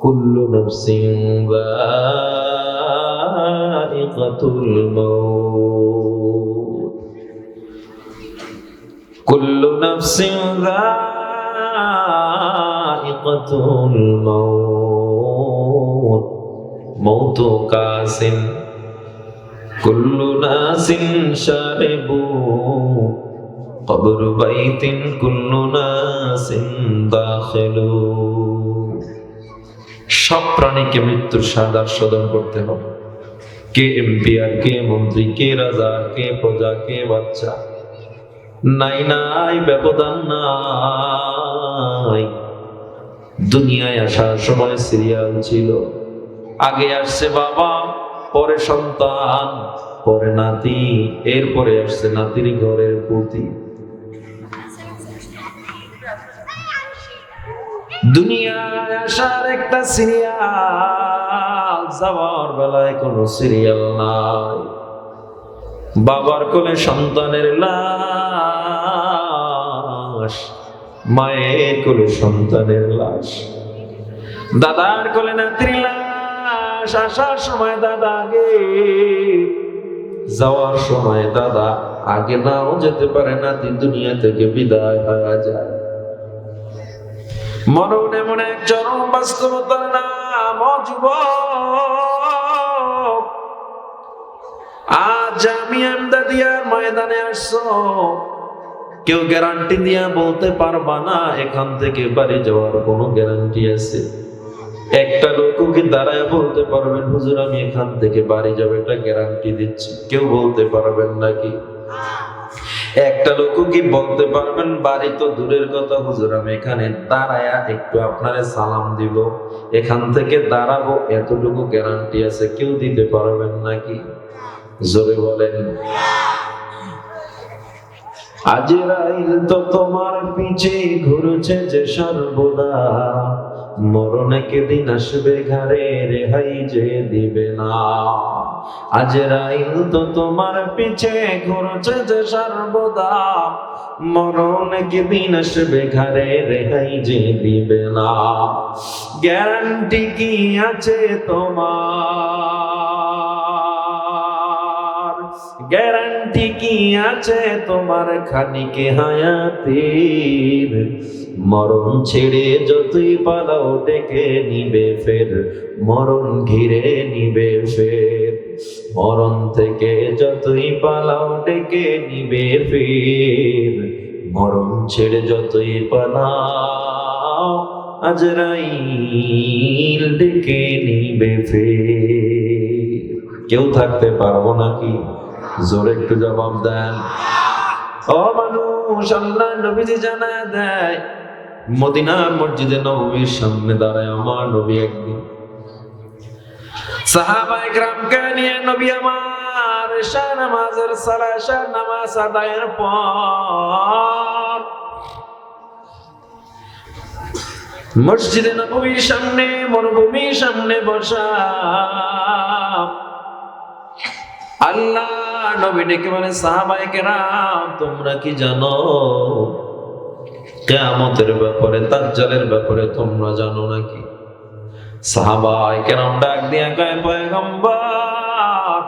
كل نفس ذائقة الموت كل نفس ذائقة الموت موت كاس كل ناس شارب قبر بيت كل ناس داخل সব প্রাণীকে মৃত্যুর স্বাদ আস্বাদন করতে হবে। কে এমপি আর কে মন্ত্রী, কে রাজা, কে প্রজা, কে বাচ্চা নাই নাই, ব্যবধান নাই। দুনিয়ায় আসার সময় সিরিয়াল ছিল। আগে আসছে বাবা, পরে সন্তান, পরে নাতি, এরপরে আসছে নাতির ঘরের পুতি। দুনিয়ায় আসার একটা সিরিয়াল যাওয়ার বেলায় কোনো সিরিয়াল নাই। বাবার কোলে সন্তানের লাশ, মায়ের কোলে সন্তানের লাশ। দাদার কোলে নাতির লাশ, আসার সময় দাদা আগে। যাওয়ার সময় দাদা আগে নাও যেতে পারে, নাতি দুনিয়া থেকে বিদায় হয়ে যায়। মনে এক চরম বাস্তবতার নাম যুবক আজ আমি আমদাদিয়ার ময়দানে আসছো। কেউ গ্যারান্টি দিয়া বলতে পারবা না, এখান থেকে বাড়ি যাওয়ার কোনো গ্যারান্টি আছে। একটা লোকও কি দাঁড়ায় বলতে পারবেন, হুজুর, আমি এখান থেকে বাড়ি যাব এটা গ্যারান্টি দিচ্ছি। কেউ বলতে পারবেন নাকি? একটা লোক কি বলতে পারবেন? বাড়ি তো দূরের কথা, হুজুর, আমি এখানে দাঁড়ায়া একটু আপনারে সালাম দিব। এখান থেকে দাঁড়াবো, এতটুকু গ্যারান্টি আছে, কেউ দিতে পারবেন নাকি? জোরে বলেন। আজের আইল তো তোমার পিছে ঘুরছে যে সর্বদা। মরণে দিন আসবে ঘরে রেহাই যে দিবে না। আজের আইল তো তোমার পিছে ঘুরছে যে সর্বদা। মরণে দিন আসবে ঘরে রেহাই যে দিবে না। গ্যারান্টি কি আছে তোমার? গ্যারান্টি কি আছে তোমার খানিকে হায়াতের? মরণ ছেড়ে যতই পালাও, ডেকে নিবে ফের। মরণ ঘিরে নিবে ফের। মরণ থেকে যতই পালাও, ডেকে নিবে ফের। মরণ ছেড়ে যতই পালাও আজরাইল ডেকে নিবে ফের। কেউ থাকতে পারব নাকি? জোরে একটু জবাব দেন। ও আল্লাহ নবীজি জানা দেয়, মদিনার মসজিদে নবীর সামনে দাঁড়ায় আমার নবী একদিন সাহাবা নিয়ে নবী আমার নামাজের সালা নামাজ আদায়ের পর মসজিদে নবীর সামনে, মরুভূমির সামনে বসা। আল্লাহ নবী ডেকে মানে সাহাবাই কেরাম, তোমরা কি জানো? কেয়ামতের ব্যাপারে, দাজ্জালের ব্যাপারে তোমরা জানো নাকি? সাহাবাই কেরাম ডাক দিয়া কয়, পয়গম্বর,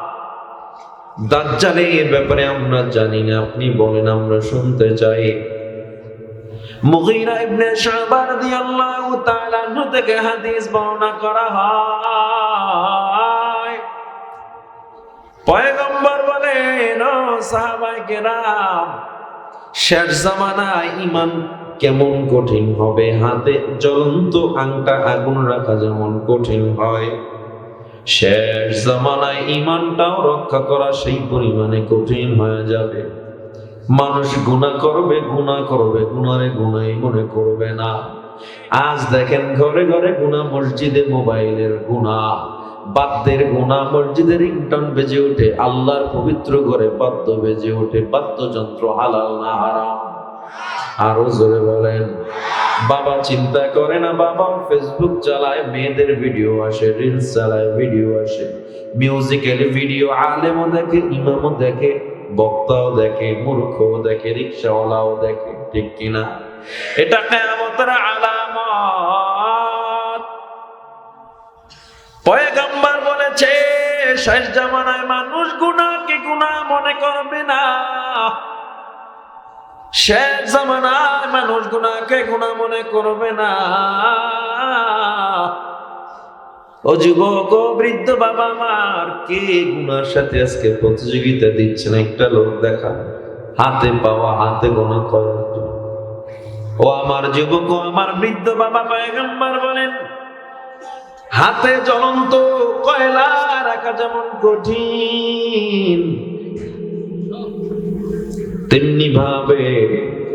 দাজ্জালের ব্যাপারে আমরা জানি না, আপনি বলেন, আমরা শুনতে চাই। মুগীরা ইবনে শুবা রাদিয়াল্লাহু তাআলা আনহু থেকে হাদিস বর্ণনা করা হয়। পয়গম্বর বলেন, ও সাহাবাই কেরাম, শেষ জামানায় ইমান কেমন কঠিন হবে? হাতে জ্বলন্ত আংটা আগুন রাখা যেমন কঠিন হয়। শেষ জামানায় ইমানটাও রক্ষা করা সেই পরিমাণে কঠিন হয়ে যাবে। মানুষ গুণা করবে গুণা করবে গুণারে গুণাই মনে করবে না। আজ দেখেন ঘরে ঘরে গুণা মসজিদে মোবাইলের গুণা বাদ্যের গুণা মসজিদের রিংটন বেজে ওঠে, আল্লাহর পবিত্র ঘরে বাদ্য বেজে ওঠে, বাদ্যযন্ত্র হালাল না হারাম। আরও জোরে বলেন। বাবা চিন্তা করে না, বাবা ফেসবুক চালায়, মেয়েদের ভিডিও আসে রিলস চালায় ভিডিও আসে। মিউজিক্যাল ভিডিও আলেমও দেখে, ইমামও দেখে, বক্তাও দেখে, মূর্খও দেখে, রিক্সাওয়ালাও দেখে, ঠিক কিনা? এটা কেয়ামতের আলামত। পয়গাম্বার বলেছে, শেষ জামানায় মানুষ গুনাহকে গুনাহ মনে করবে না। শেষ জামানায় মানুষ গুনাহকে গুনাহ মনে করবে না। ও যুবক, ও বৃদ্ধ বাবা মার কে গুনার সাথে আজকে প্রতিযোগিতা দিচ্ছেন একটা লোক দেখা হাতে পাওয়া, হাতে গোনা করার ও আমার যুবক আমার বৃদ্ধ বাবা পয়গম্বর বলেন, হাতে জ্বলন্ত কয়লা রাখা যেমন কঠিন। তেমনি ভাবে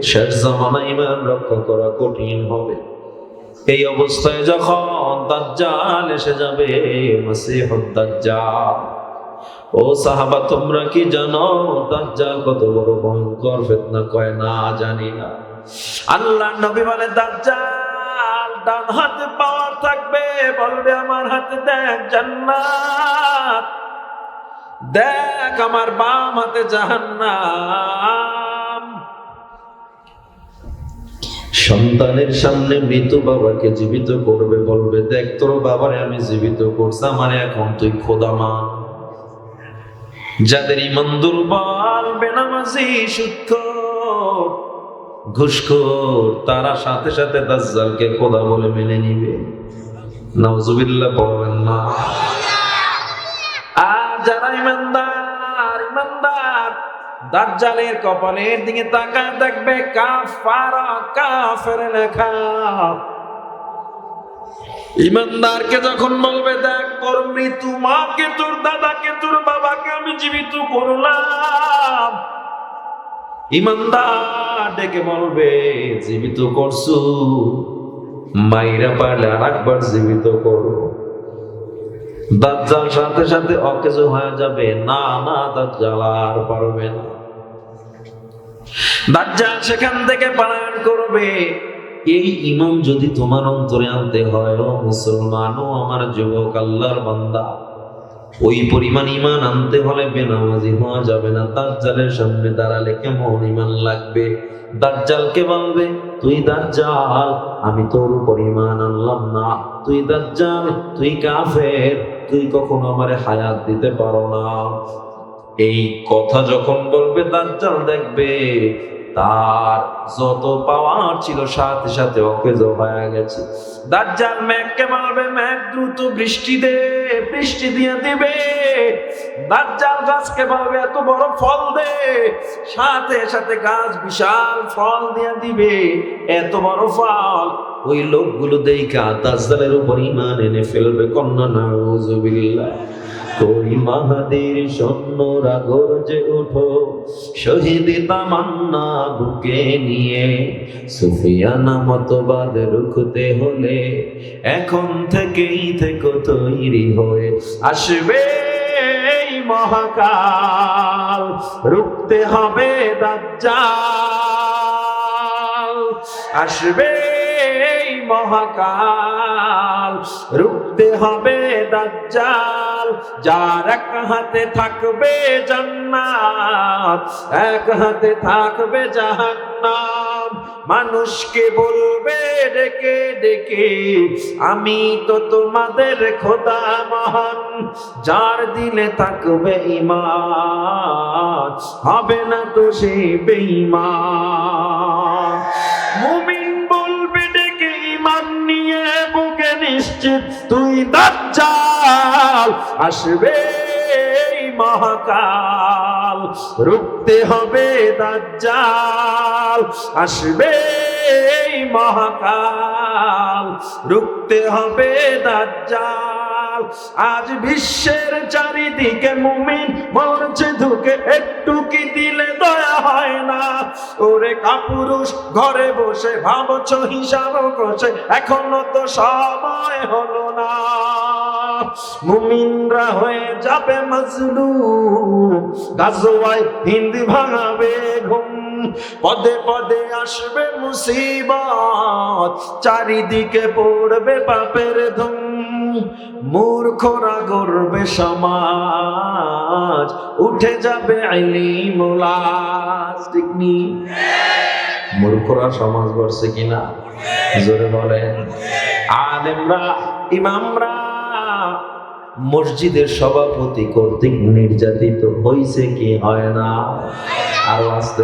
শেষ জামানা ইমান রক্ষা করা কঠিন হবে। এই অবস্থায় যখন দাজ্জাল এসে যাবে মাসিহুদ দাজ্জাল, ও সাহাবা, তোমরা কি জানো দাজ্জাল কত বড় ভয়ঙ্কর ফিতনা কয়? না, জানি না। আল্লাহ নবী বলে, দাজ্জাল ডান হাতে পাওয়ার থাকবে। বলবে, আমার হাতে দেখ জান্নাত। দেখ আমার বাম হাতে জাহান্নাম। সন্তানের সামনে মৃত বাবাকে জীবিত করবে, বলবে, দেখ, তোর বাবারে আমি জীবিত করছি, আমার এখন তুই খোদা মান। যাদের ইমান দুর্বল, বেনামাজি, সুৎখোর, ঘুষখোর, তারা সাথে সাথে দাজ্জালকে খোদা বলে মেনে নিবে। নাউজুবিল্লাহ, পড়বেন না। যারা ইমানদার ইমানদার, দাজ্জালের কপালের দিকে তাকায় দেখবে কাফারা, কাফের লেখা। ইমানদারকে যখন বলবে, দেখ তোর মৃত্যু, মাকে তোর দাদাকে তোর বাবাকে আমি জীবিত করলাম। ইমানদার ডেকে বলবে, জীবিত করছু, মাইরা পারলে আর একবার জীবিত করো। দাজ্জাল সাথে সাথে অকেজ হয়ে যাবে। না না, দাজ্জাল আর পারবে না। দাজ্জাল সেখান থেকে পালায়ন করবে। এই ইমান যদি তোমার অন্তরে আনতে হয় মুসলমান, ও আমার যুবক, আল্লাহর বান্দা, ওই পরিমাণ ইমান আনতে হলে বেনামাজি হওয়া যাবে না। দাজ্জালের সামনে দাঁড়ালে কেমন ইমান লাগবে? দাজ্জালকে বলবে, তুই দাজ্জাল, আমি তোর উপর ইমান আনলাম না। তুই দাজ্জাল, তুই কাফের তুই কখনো আমারে হায়াত দিতে পারো না। এই কথা যখন বলবে, দাজ্জাল দেখবে, তার যত পাওয়ার ছিল সাথে সাথে অকেজ হয়ে গেছে। দাজ্জাল মেঘকে বলবে মেঘ দ্রুত বৃষ্টি দে বৃষ্টি দিয়ে দিবে। দাজ্জাল গাছকে বলবে এত বড় ফল দে। সাথে সাথে গাছ বিশাল ফল দিয়ে দিবে, এত বড় ফল। ওই লোকগুলো দেখা দাজ্জালের উপর ইমান এনে ফেলবে, কন্যা নাউজুবিল্লাহ। গর্জে উঠো শহীদ তামান্না বুকে নিয়ে। সুফিয়ানা মতবাদ রুখতে হলে এখন থেকেই থেকে তৈরি হয়ে। আসবে মহাকাল, রুখতে হবে দাজ্জাল। আসবে এই মহাকাল। রুখতে হবে দাজ্জাল। যার এক হাতে থাকবে জান্নাত, এক হাতে থাকবে জাহান্নাম। মানুষকে বলবে, ডেকে ডেকে, আমি তো তোমাদের খোদা মহান, যার দিলে থাকবে ইমান হবে না তো সে বেঈমান। মুমিন বলবে ডেকে ইমান নিয়ে, বুকে নিশ্চিত তুই দাজ্জাল। আসবে মহাকাল, রুখতে হবে দাজ্জাল। আসবে মহাকাল, রুখতে হবে দাজ্জাল। আজ বিশ্বের চারিদিকে মুমিন, মরছে ধুকে একটু ওরে কাপুরুষ, ঘরে বসে ভাবছ, হিসাব করছে। এখনও তো সময় হলো না। মুমিনরা হয়ে যাবে মজলু গাজওয়ায় হিন্দি ভাঙাবে ঘুম। পদে পদে আসবে মুসিবত, চারিদিকে পড়বে পাপের ধুম। মূর্খরা গর্বে সমাজ, উঠে যাবে আইলিমুলাজ ঠিক নি? মূর্খরা সমাজ গড়ছে কিনা? জোরে বলেন। আলেমরা, ইমামরা মসজিদের সভাপতি কর্তৃক নির্যাতিত হইছে কি হয় না? আর আসতে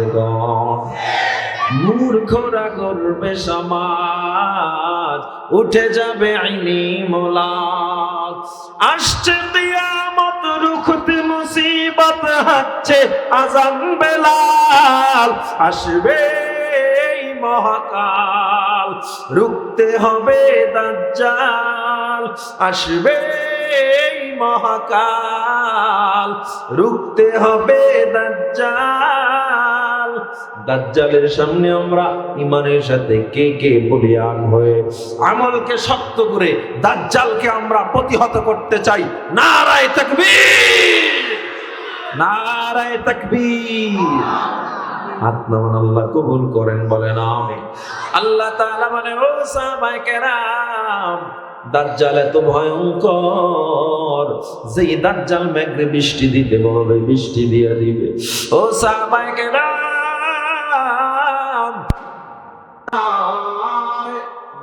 মূর্খরা করবে সমাজ, উঠে যাবে আইনি মোলাজ। আসছে কিয়ামত, রুখতে মুসিবত হচ্ছে আজান বেলাল। আসবে মহাকাল, রুখতে হবে দাজ্জাল। আসবে এই মহাকাল। রুখতে হবে দাজ্জাল। দাজ্জালের সামনে আমরা ইমানের সাথে কে কে বলিয়ান হয়ে আমলকে শক্ত করে দাজ্জালকে আমরা প্রতিহত করতে চাই। নারায় তাকবীর। নারায় তাকবীর। হাত নামান আল্লাহ কবুল করেন, বলেন আমি আল্লাহ তাআলা মানে ও সাহাবায়ে কেরাম দাজ্জাল এত ভয়ঙ্কর। যে দাজ্জাল মেঘরে বৃষ্টি দিতে বলবে, বৃষ্টি দিয়ে দিবে। ও সাহাবায়ে কেরাম।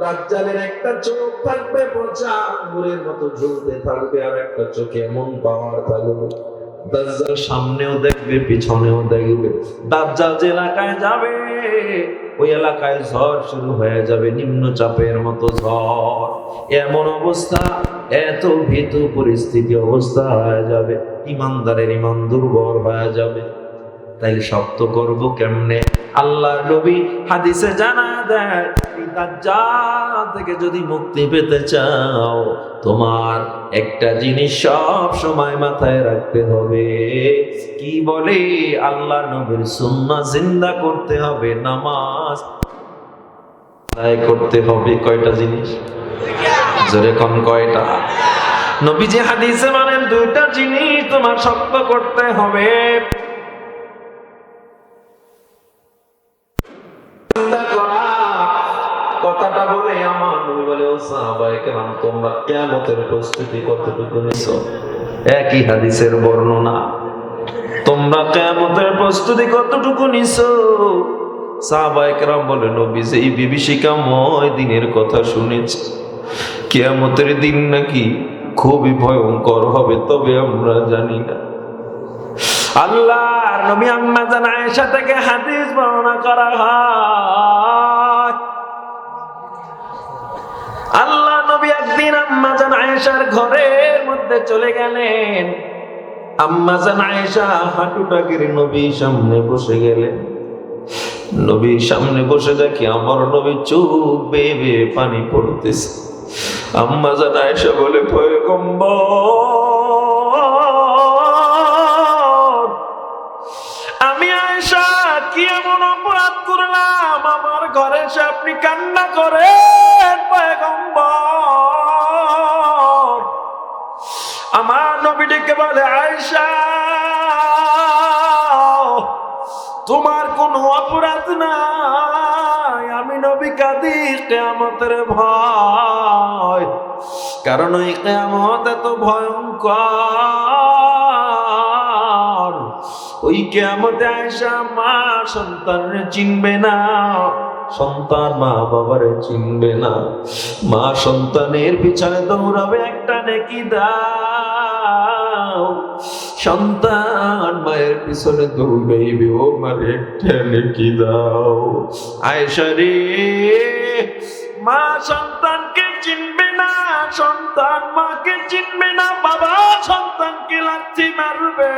দাজ্জালের একটা চোখ থাকবে, পচা আঙ্গুরের মতো ঝুলতে থাকবে, আর একটা চোখে এমন পাওয়ার থাকবে। দাজ্জাল সামনেও দেখবে, পিছনেও দেখবে। দাজ্জাল যে এলাকায় যাবে ওই এলাকায় ঝড় শুরু হয়ে যাবে, নিম্নচাপের মতো ঝড়। এমন অবস্থা, এত ভীতু পরিস্থিতি অবস্থা হয়ে যাবে, ইমানদারের ইমান দুর্বল হয়ে যাবে। তাইলে শক্ত করব কেমনে? আল্লাহ নবী হাদিসে জানা দেয় দাজ্জাল থেকে যদি মুক্তি পেতে চাও, তোমার একটা জিনিস সব সময় মাথায় রাখতে হবে। কি বলে? আল্লাহ নবীর সুন্নাহ জিন্দা করতে হবে, নামাজ আদায় করতে হবে। কয়টা জিনিস? জোরে কম কয়টা? নবীজি হাদিসে মানেন, দুইটা জিনিস তোমার শক্ত করতে হবে। কথাটা বলে আমার নবী বলে, ও সাহাবায়ে কেরাম তোমরা কিয়ামতের প্রস্তুতি কতটুকু নিছো? একই হাদিসের বর্ণনা, তোমরা কিয়ামতের প্রস্তুতি কতটুকু নিছো? সাহাবায়ে কেরাম বলে নবী যে এই দিনের কথা শুনেছি। কিয়ামতের দিন নাকি খুবই ভয়ঙ্কর হবে, তবে আমরা জানি না। আল্লাহর নবী আম্মা জান আয়েশা থেকে হাদিস বর্ণনা করা হয়। একদিন আয়েশার ঘরের মধ্যে চলে গেলেন। আয়েশা হাঁটুটা নবীর সামনে বসে গেলেন। নবীর সামনে বসে দেখি আমার নবী বেয়ে পানি পড়তেছে। আম্মা জান বলে আমি আয়েশা, কি এমন অপরাধ করলাম? আমার ঘরে এসে আপনি কান্না করেন? নবীটিকে বলে, আয়েশা, তোমার কোনো অপরাধ নাই। আমি নবী কাদি কেয়ামতের ভয়। কারণ ওই কেয়ামত এত ভয়ঙ্কর। ওই কেয়ামতে আয়সা মা সন্তানরে চিনবে না। সন্তান মা বাবারে চিনবে না। মা সন্তানের পিছনে দৌড়াবে একটা নেকি দাও সন্তান মায়ের পিছনে দৌড়াইবে, ও মারে একটা নেকি দাও। আয়সা রে, মা সন্তানকে চিনবে না, সন্তান মাকে চিনবে না, বাবা সন্তানকে লাথি মারবে।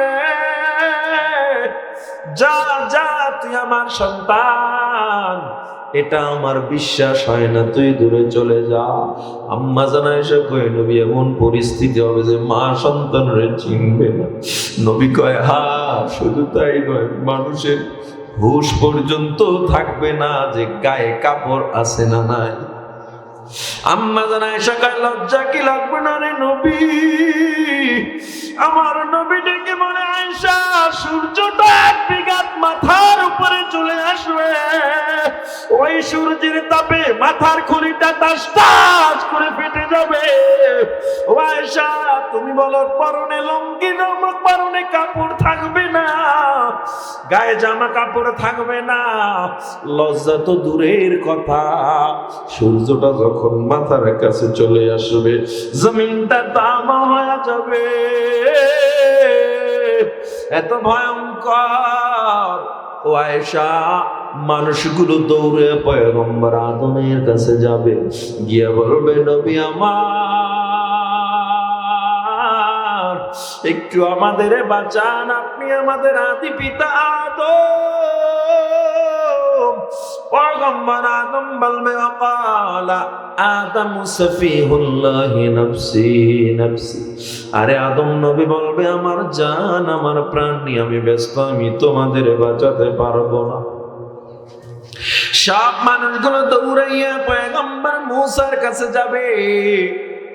যা যা, তুই আমার সন্তান এটা আমার বিশ্বাস হয় না, তুই দূরে চলে যা। আম্মা জানা এসে কয়ে, নবী, এমন পরিস্থিতি হবে যে মা সন্তানরে চিনবে না। নবী কয়, হা, শুধু তাই নয়, মানুষের হুশ পর্যন্ত থাকবে না যে গায়ে কাপড় আছে না নাই। আম্মা জানায় সকাল লজ্জা কি লাগবে না রে নবী? আমার নবী ডেকে মনে সূর্যটা এক বিঘাত মাথার উপরে চলে আসবে। ওই সূর্যের তাপে মাথার খুলিটা টাস টাস করে ফেটে যাবে। ও আয়সা তুমি বলো, পরনে লঙ্গি নামক পরনে কাপড় থাকবে না। গায়ে জামা কাপড় থাকবে না। লজ্জা তো দূরের কথা। সূর্যটা যখন মাথার কাছে চলে আসবে, জমিনটা তামা হয়ে যাবে। এত ভয়ঙ্কর। ও মানুষগুলো দৌড়ে পয়গম্বর আদমের কাছে যাবে। গিয়ে বলবে, নবী আমার, একটু আমাদের বাঁচান, আপনি আমাদের আদি পিতা আদম। আদম সফিহুল্লাহি নফসি নফসি আরে আদম নবী বলবে, আমার জান, আমার প্রাণ নিয়ে আমি ব্যস্ত, আমি তোমাদের বাঁচাতে পারব না। সব মানুষগুলো দৌড়াইয়া পয়গম্বর মুসার কাছে যাবে।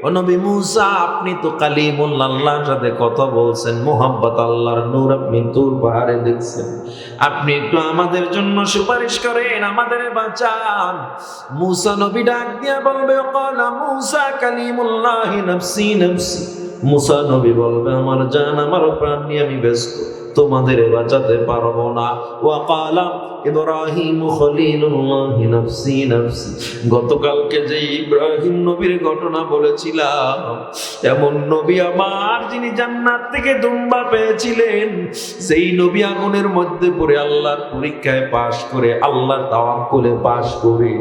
ও নবী মুসা, আপনি তো কালিমুল্লাহ আল্লাহর সাথে কথা বলছেন মোহাম্মত আল্লাহর নূর আপনি তুর পাহাড়ে দেখছেন। আপনি একটু আমাদের জন্য সুপারিশ করেন, আমাদের বাঁচান। মুসা নবী ডাক দিয়া বলবে কলা মুসা কালিমুল্লাহ নফসি নফসি। মুসা নবী বলবে, আমার জান, আমার প্রাণ নিয়ে আমি ব্যস্ত। তোমাদের বাঁচাতে পারব না। ওয়াকালা ইব্রাহিম গতকালকে যে ইব্রাহিম নবীর ঘটনা বলেছিলাম, এমন নবী আমার যিনি জান্নাত থেকে দুম্বা পেয়েছিলেন, সেই নবী আগুনের মধ্যে পড়ে আল্লাহর পরীক্ষায় পাশ করে, আল্লাহর তাওয়াক্কুলে পাশ করে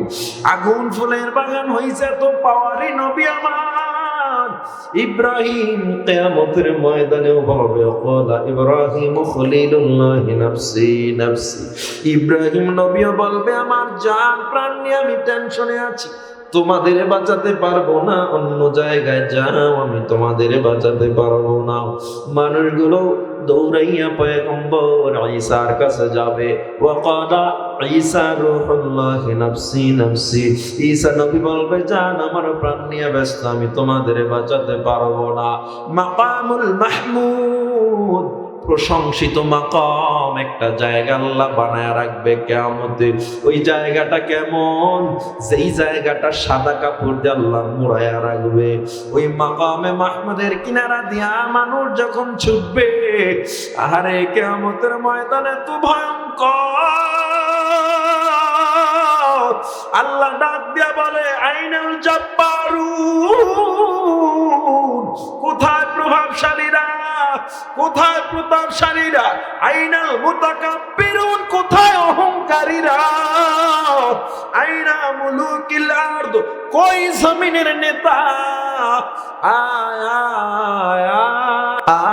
আগুন ফুলের বাগান হইছে তো পাওয়ারই নবী আমার। ইব্রাহিম কেয়ামতের ময়দানেও হবে কলা ইব্রাহিম খলিলুল্লাহ নাফসি নাফসি। ইব্রাহিম নবীও বলবে, আমার জান প্রাণ নিয়ে আমি টেনশনে আছি। তোমাদের বাঁচাতে পারব না, অন্য জায়গায় যাও, আমি তোমাদের বাঁচাতে পারব না। মানুষগুলো দৌড়াইয়া পয়গম্বর ঈসার কাছে যাবে। ওয়াকাদা ঈসা রূহুল্লাহ নাফসি নাফসি। ঈসা নবী বলবে, জান, আমার প্রাণ নিয়ে ব্যস্ত, আমি তোমাদের বাঁচাতে পারব না। মাকামুল মাহমুদ। প্রশংসিত মাকাম, একটা জায়গা আল্লাহ বানায় রাখবে কেমতে ওই জায়গাটা কেমন? যেই জায়গাটা সাদা কাপড় দিয়ে আল্লাহ মোড়ায়া রাখবে। ওই মাকামে মাহমুদের কিনারা দিয়া মানুষ যখন ছুটবে, আহারে কেমতের ময়দানে তো ভয়ঙ্কর। আল্লাহ ডাক দিয়া বলে, আইনাল জব্বারু কোথায় প্রভাবশালীরা? কোথায় প্রতাপশালীরা? কোথায় অহংকারীরা? আইনা কই জমিনের নেতা।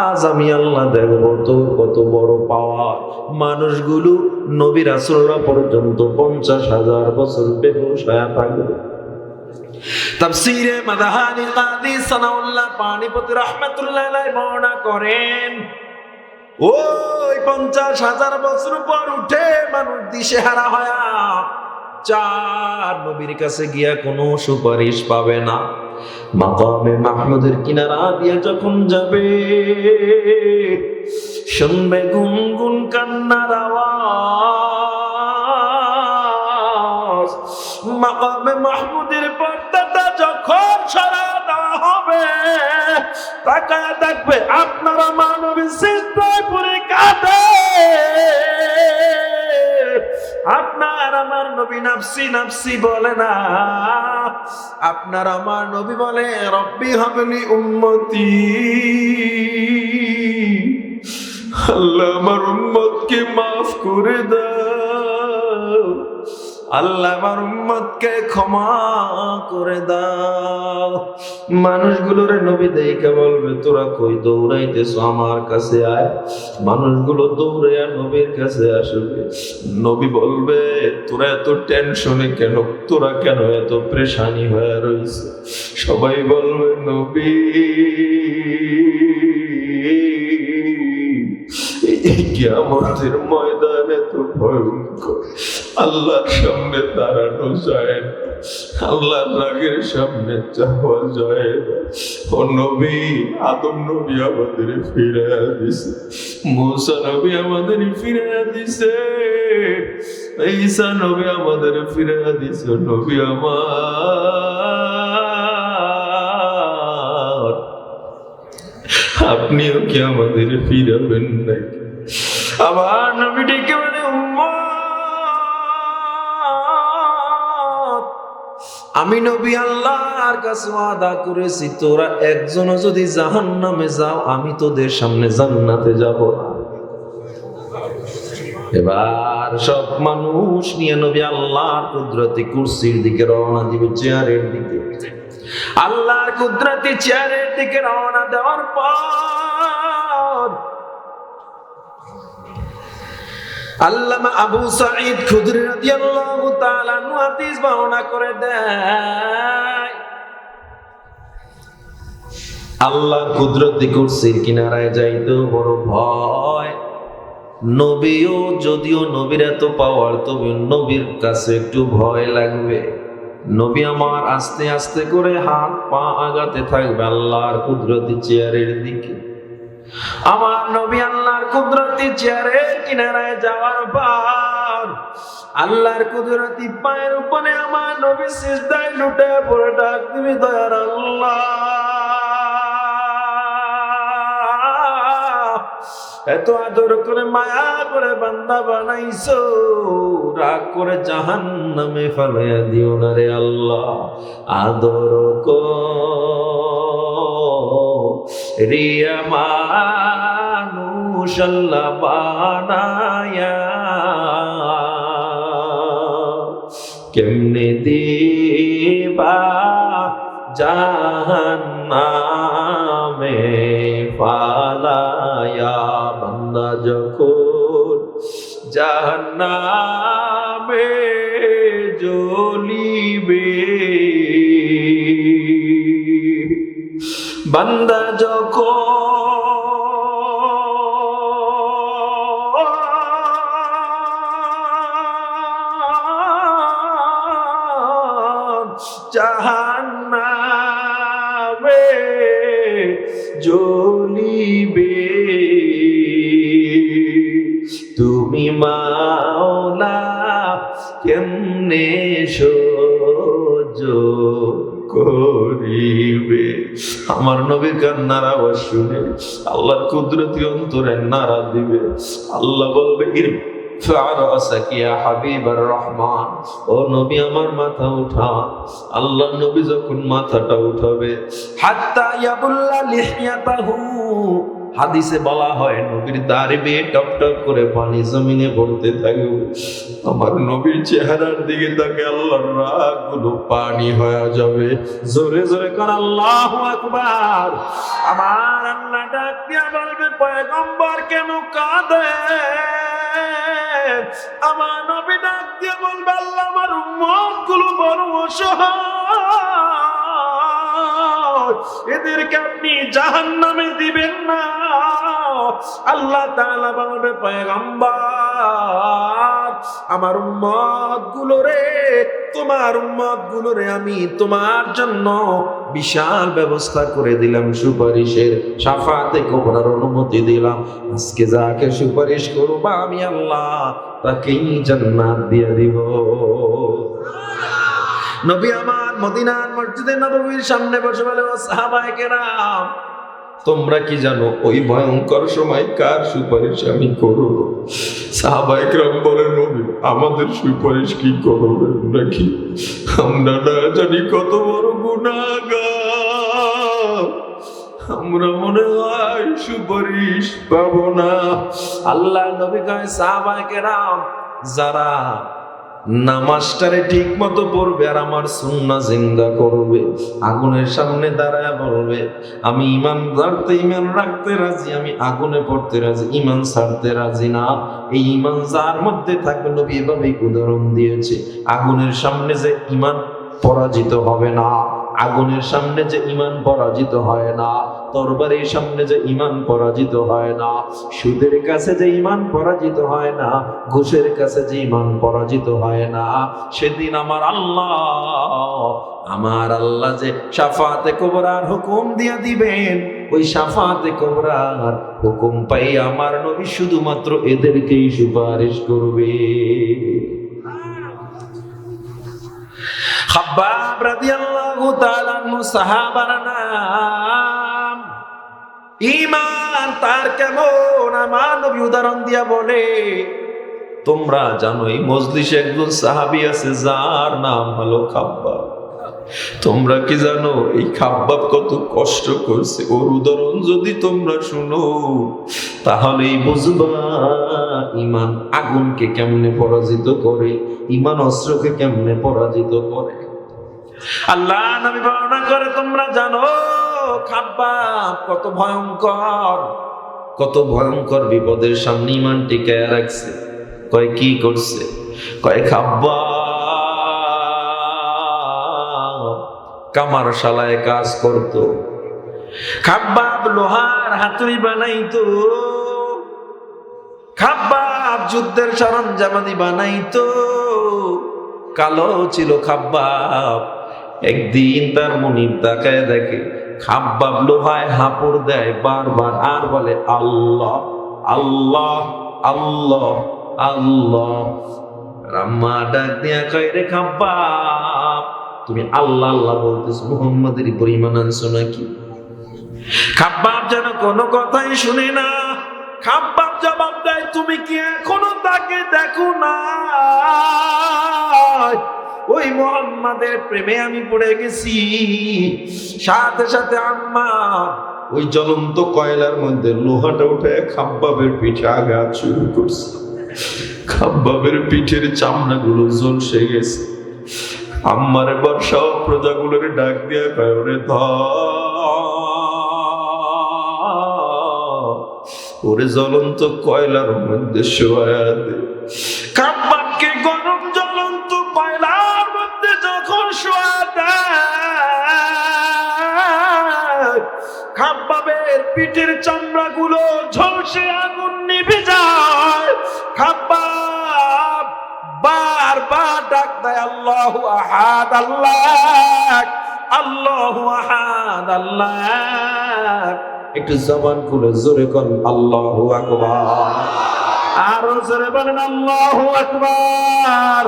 আজ আমি আল্লাহ দেখব তোর কত বড় পাওয়ার। মানুষগুলো নবী রাসূলরা পর্যন্ত পঞ্চাশ হাজার বছর বেহুশ হয়ে থাকবে। তাফসীরে মাদাহানি কাদি সানাউল্লাহ পানিপতি রাহমাতুল্লাহ আলাইহি বর্ণনা করেন, ওই পঞ্চাশ হাজার বছর পর উঠে মানুষ হয়া চার নবীর কাছে গিয়া কোনো সুপারিশ পাবে না। মাকামে মাহমুদের কিনারা দিয়ে যখন যাবে, শুনবে গুনগুন কান্নার আওয়াজ। মাকামে মাহমুদের পর্দাটা যখন সারা দেওয়া হবে, তাকায় দেখবে আপনারা মানবী সিজদায় পড়ে কাঁদে। আপনার আমার নবী নাফসি নাফসি বলে না। আপনার আমার নবী বলে, রব্বি হাবলি উম্মতি। আল্লাহ আমার উম্মতকে মাফ করে দাও আল্লাহ আমার উম্মতকে ক্ষমা করে দাও। মানুষগুলোর নবী দেখে বলবে, তোরা কই দৌড়াইতেছ? আমার কাছে আয়। মানুষগুলো দৌড়ে আর নবীর কাছে আসবে। নবী বলবে, তোরা এত টেনশনে কেন? তোরা কেন এত প্রেশানি হয়ে রয়েছে সবাই বলবে, নবী আমাদের ময়দানে তো ভয়ঙ্কর। আল্লাহর সামনে দাঁড়ানো যায়। আল্লাহর রাগের সামনে যাওয়া যায়। ও নবী, আদম নবী আমাদের ফিরে দিছে। মুসা নবী আমাদের ফিরে দিছে। ঈসা নবী আমাদের ফিরে দিছে। নবী আমার। আপনিও কি আমাদের ফিরাবেন নাকি? আবার নবী ডেকে আমি নবী আল্লাহর কাছে ওয়াদা করেছি, তোরা একজনও যদি জাহান্নামে যাও, আমি তোদের সামনে জান্নাতে যাব এবার সব মানুষ নিয়ে নবী আল্লাহর কুদরতি কুরসির দিকে রওনা দিবে চেয়ারের দিকে। আল্লাহর কুদরতি চেয়ারের দিকে রওনা দেওয়ার পর আল্লামা আবু সাঈদ খুদরি রাদিয়াল্লাহু তাআলা আনহু হাদিস বর্ণনা করে দেয়, আল্লাহ কুদরতি কুরসির কিনারায় যাইতে বড় ভয়। নবীও যদিও নবীর এত পাওয়ার তবে নবীর কাছে একটু ভয় লাগবে। নবী আমার আস্তে আস্তে করে হাত পা আগাতে থাকবে আল্লাহর কুদরতি চেয়ারের দিকে। আমার নবী আল্লাহর কুদরতি চেয়ারের কিনারায় যাওয়ার পর আল্লাহর কুদরতি পায়ের উপরে আমার নবী সিজদায় লুটে পড়ে ডাক দিবি দয়ার আল্লাহ। এত আদর করে মায়া করে বান্দা বানাইছো, রাগ করে জাহান নামে ফালাইয়া দিও না রে আল্লাহ। আদর কো কেমনে দিবা জাহান্নামে ফালায়া বান্দা যখন জাহান্নামে জ্বলিবে। বান্দা শুনে আল্লাহর কুদরতি অন্তরে নারা দিবে। আল্লাহ বলবে আমার মাথা উঠা। আল্লাহ নবী যখন মাথাটা উঠাবে, হাত্তা হাদিসে বলা হয়, নবীর দাড়ি বেয়ে টপ টপ করে পানি জমিনে পড়তে থাকবে। আমার নবীর চেহারার দিকে তাকে আল্লাহর রাগগুলো পানি হয়ে যাবে। জোরে জোরে কর, আল্লাহ আকবার। আমার আল্লাহ ডাক দিয়া বলবে, পয়গম্বর কেন কাঁদে? আমার নবী ডাক বলবে, আল্লাহ আমার উম্মতগুলো বড় অসহায়। এদেরকে আপনি জাহান নামে দিবেন না। আল্লাহ তাআলা বলবে, পয়গম্বর, আমার উম্মতগুলো রে, তোমার উম্মতগুলো রে, আমি তোমার জন্য বিশাল ব্যবস্থা করে দিলাম, সুপারিশের সাফাতে কোবরার অনুমতি দিলাম। আজকে যাকে সুপারিশ করবা আমি আল্লাহ, তাকেই জান্নাত দিয়ে দিব। নবী আমার মদিনার মসজিদে নববীর সামনে বসে বলে, ও সাহাবায়ে কেরাম, তোমরা কি জানো ওই ভয়ঙ্কর সময় কার সুপারিশ আমি করব? সাহাবাইকরাম বলেন, নবী, আমাদের সুপারিশ কি করবেন নাকি? আমরা না জানি কত বড় গুণাগার আমরা মনে হয় সুপারিশ পাবো না। আল্লাহ নবী কয় সাহাবাইকেরাম যারা নামাজটারে ঠিক মতো পড়বে আর আমার সুন্না জিন্দা করবে, আগুনের সামনে দাঁড়ায় বলবে, আমি ইমান ধরতে ইমান রাখতে রাজি, আমি আগুনে পড়তে রাজি ইমান ছাড়তে রাজি না। এই ইমান যার মধ্যে থাকবে, নবী এভাবেই উদাহরণ দিয়েছে, আগুনের সামনে যে ইমান পরাজিত হবে না। আগুনের সামনে যে ইমান পরাজিত হয় না, তরবারের সামনে যে ইমান পরাজিত হয় না, সুদের কাছে যে ইমান পরাজিত হয় না, ঘুষের কাছে যে ইমান পরাজিত হয় না। সেদিন আমার আল্লাহ আমার আল্লাহ যে সাফাতে কোবরার হুকুম দিয়া দিবেন, ওই সাফাতে কোবরার হুকুম পাই আমার নবী শুধুমাত্র এদেরকেই সুপারিশ করবে। খাব্বাব রাদিয়াল্লাহু তাআলা সাহাবার নাম ইমান তার কেমন? আমার নবী উদাহরণ দিয়া বলে, তোমরা জানো এই মজলিসে একজন সাহাবি আছে, যার নাম হলো খাব্বাব। তোমরা কি জানো, এই খাব্বাব কত কষ্ট করছে। ওর উদাহরণ যদি তোমরা শুনো তাহলেই বুঝবা ইমান আগুনকে কেমনে পরাজিত করে? ইমান অস্ত্রকে কেমনে পরাজিত করে? আল্লাহ নবী বর্ণনা করে, তোমরা জানো, খাব্বাব কত ভয়ঙ্কর কত ভয়ঙ্কর বিপদের সামনে ইমান টিকায় রাখছে। কয় কি করছে? কয় খাব্বা কামার শালায় কাজ করত। খাব্বাব লোহার হাতুড়ি বানাইতো। খাব্বাব যুদ্ধের সরঞ্জামাদি বানাইতো। কালো ছিল খাব্বাব। একদিন তার মনিব তাকায় দেখে, খাব্বাব লোহায় হাঁপড় দেয় বারবার, আর বলে, আল্লাহ আল্লাহ আল্লাহ আল্লাহ। রাম্মা ডাক দিয়া কয়, রে খাব্বাব তুমি আল্লাহ আল্লাহ বলতেছ, মুহাম্মাদের পরিমাণ আনছো নাকি? খাব্বাব যেন কোনো কথাই শুনে না। খাব্বাব জবাব দেয়, তুমি কি এখনও তাকে দেখো না ওই মোহাম্মদের প্রেমে আমি পড়ে গেছি। সাথে সাথে আম্মা, ওই জ্বলন্ত কয়লার মধ্যে লোহাটা উঠে খাব্বাবের পিঠে আঘাত শুরু করছে। খাব্বাবের পিঠের চামড়াগুলো ঝলসে গেছে। আম্মার বর্ষা ও প্রজাগুলোর ডাক দিয়ে কয়, ওরে ওরে জ্বলন্ত কয়লার মধ্যে শোয়া দে। কাব্বাবকে গরম জ্বলন্ত কয়লার মধ্যে যখন শোয়া দেয় খাব্বাবের পিঠের চামড়াগুলো ঝলসে আগুন নিভে যায়। খাব্বাব আল্লাহ আহাদ, আল্লাহ আল্লাহ আহাদ, আল্লাহ। একটু জবান খুলে জোরে কর আল্লাহ আকবার। আরও জোরে বলেন, আল্লাহ আকবার।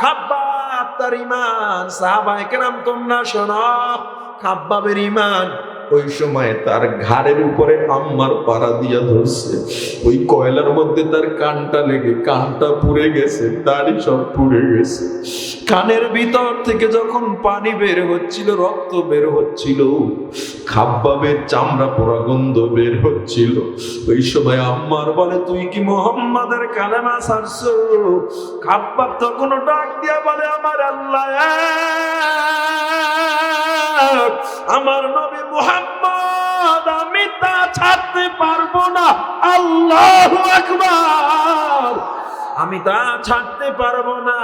খাব্বাব তার ইমান সাহাবায়ে কেরাম তোমরা শোনো, খাব্বাবের ইমান ওই সময় তার ঘাড়ের উপরে আম্মার পাড়া দিয়া ধরছে। ওই কয়লার মধ্যে তার কানটা লেগে, কানটা পুড়ে গেছে তারই সব পুড়ে গেছে। কানের ভিতর থেকে যখন পানি বের হচ্ছিল, রক্ত বের হচ্ছিল, খাব্বাবের চামড়া পোড়া গন্ধ বের হচ্ছিল। ওই সময় আম্মার বলে, তুই কি মোহাম্মদের কালেমা সারছো খাব্বাব তখন ডাক দিয়া বলে, আমার আল্লাহ। আমার নবী মুহাম্মদ, আমি তা ছাড়তে পারব না। আল্লাহ আকবার। আমি তা ছাড়তে পারব না।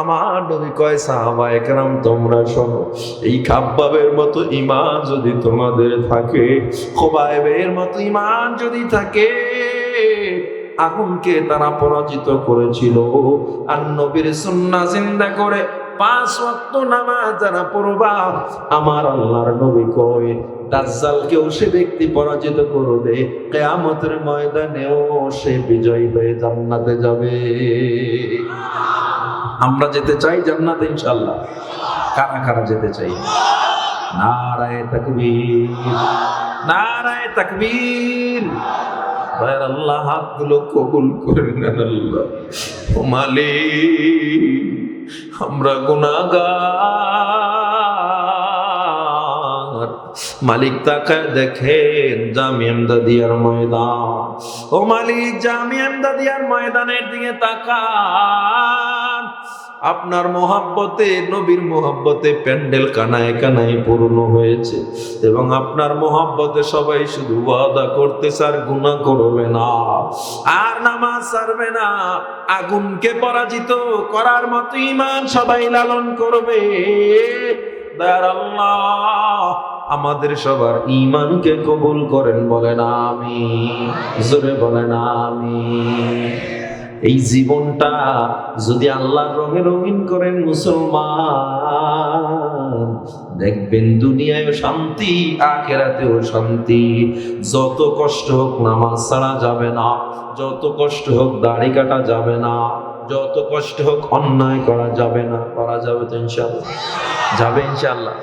আমার নবী কয়, সাহাবা একরাম, তোমরা শোনো, এই খাব্বাবের মতো ইমান যদি তোমাদের থাকে খোবাইবের মতো ইমান যদি থাকে, আগুনকে তারা পরাজিত করেছিল। আর নবীর সুন্না জিন্দা করে পাঁচ ওয়াক্ত নামাজ যারা পড়বা, আমার আল্লাহর নবী কয়, দাজ্জালকেও সে ব্যক্তি পরাজিত করবে, কেয়ামতের ময়দানেও সে বিজয়ী হয়ে জান্নাতে যাবে। আমরা যেতে চাই জান্নাতে ইনশাল্লাহ কারা কারা যেতে চাই? নারায় তাকবীর। নারায় তাকবীর। দয়ার আল্লাহ হাতগুলো কবুল করে নেন আল্লাহ। ও মালিক। আমরা গুনাহগার। মালিক তাকে দেখেন জামি আমদাদিয়ার ময়দান। ও মালিক, জামি আমদাদিয়ার ময়দানের দিকে তাকান। আপনার মোহাব্বতে, নবীর মোহাব্বতে প্যান্ডেল কানায় কানায় পূর্ণ হয়েছে। এবং আপনার মোহাব্বতে সবাই শুধু ওয়াদা করতে আর গুণা করবে না। আর নামাজ ছাড়বে না। আগুনকে পরাজিত করার মতো ইমান সবাই লালন করবে। আমাদের সবার ইমানকে কবুল করেন, বলেন আমি জোরে বলেন আমি এই জীবনটা যদি আল্লাহ রঙে রঙিন করেন মুসলমান, দেখবেন দুনিয়ায় শান্তি, আখেরাতেও শান্তি। যত কষ্ট হোক নামাজ ছাড়া যাবে না, যত কষ্ট হোক দাড়ি কাটা যাবে না, যত কষ্ট হোক অন্যায় করা যাবে না, করা যাবে তো ইনশাল্লাহ যাবে ইনশাল্লাহ